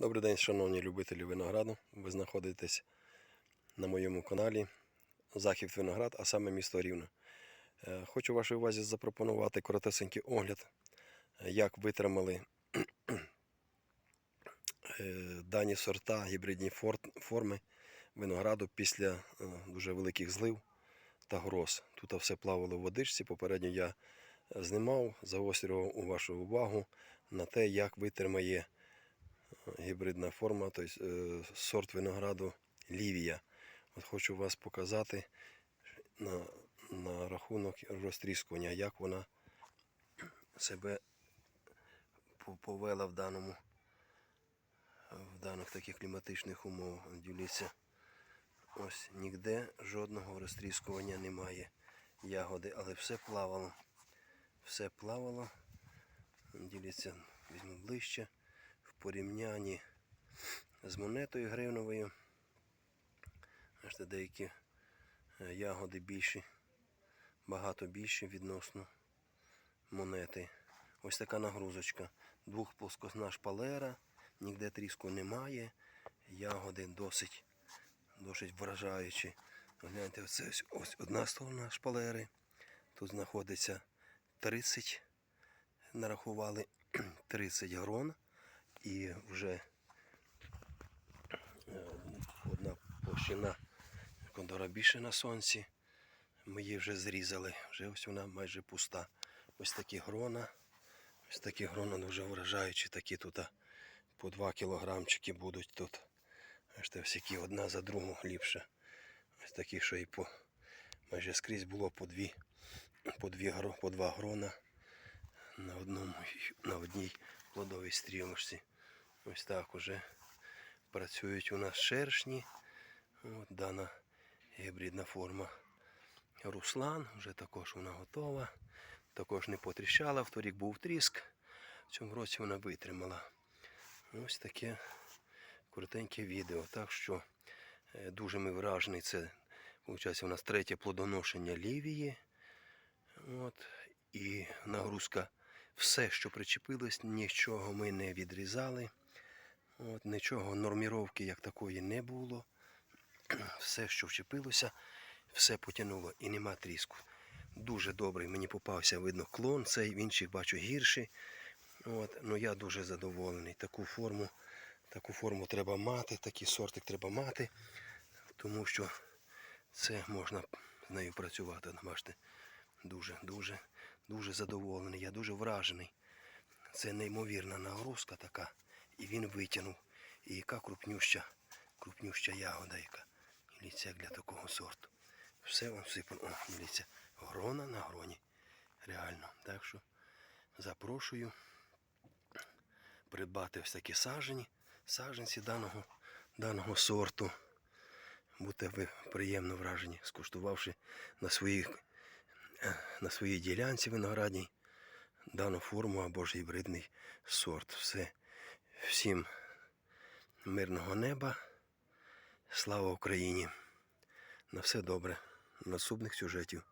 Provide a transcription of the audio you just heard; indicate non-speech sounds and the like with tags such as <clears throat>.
Добрий день, шановні любителі винограду. Ви знаходитесь на моєму каналі Захід Виноград, а саме місто Рівне. Е, Хочу вашій увазі запропонувати коротесенький огляд, е, як витримали <clears throat> е, дані сорта, гібридні форми винограду після дуже великих злив та гроз. Тут все плавало в водичці. Попередньо я знімав, загострював вашу увагу на те, як витримає гібридна форма, тобто сорт винограду Лівія. От хочу вас показати на, на рахунок розтріскування, як вона себе повела в даному в даних таких кліматичних умовах. Дивіться, ось ніде жодного розтріскування немає ягоди, але все плавало. Все плавало. Дивіться, візьму ближче порівнянні з монетою гривневою. Бачите, деякі е, ягоди більші, багато більші відносно монети. Ось така нагрузочка. Двохплоскосна шпалера, ніде тріску немає. Ягоди досить, досить вражаючі. Гляньте, оце ось, ось одна сторона шпалери. Тут знаходиться 30, нарахували <clears throat> 30 грон. І вже е, одна площина кондора більше на сонці. Ми її вже зрізали. Вже ось вона майже пуста. Ось такі грона. Ось такі грона дуже вражаючі. Такі тут по 2 кілограмчики будуть тут. Ось які одна за другу ліпше. Ось такі, що і по майже скрізь було по дві, по дві по два грона на одному на одній плодовій стрілочці. Ось так уже працюють у нас шершні. От дана гібридна форма. Руслан, вже також вона готова. Також не потріщала, вторік був тріск. В цьому році вона витримала. Ось таке коротеньке відео. Так що е, дуже ми вражені. Це виходить, у нас третє плодоношення лівії. От, і нагрузка. Все, що причепилось, нічого ми не відрізали. От, нічого, норміровки як такої не було. <clears throat> Все, що вчепилося, все потягнуло і нема тріску. Дуже добрий мені попався, видно, клон. Цей в інших бачу гірший. От, ну я дуже задоволений. Таку форму, таку форму треба мати, такий сортик треба мати, тому що це можна з нею працювати. Бачите, дуже, дуже, дуже задоволений. Я дуже вражений. Це неймовірна нагрузка така. І він витягнув. І яка крупнюща, крупнюща ягода, яка. Як для такого сорту. Все вам всипано. О, дивіться, грона на гроні. Реально. Так що запрошую придбати ось такі сажені, саженці даного, даного сорту. Будете ви приємно вражені, скуштувавши на своїй, е, на своїй ділянці виноградній дану форму або ж гібридний сорт. Все. Всім мирного неба. Слава Україні! На все добре. Наступних сюжетів.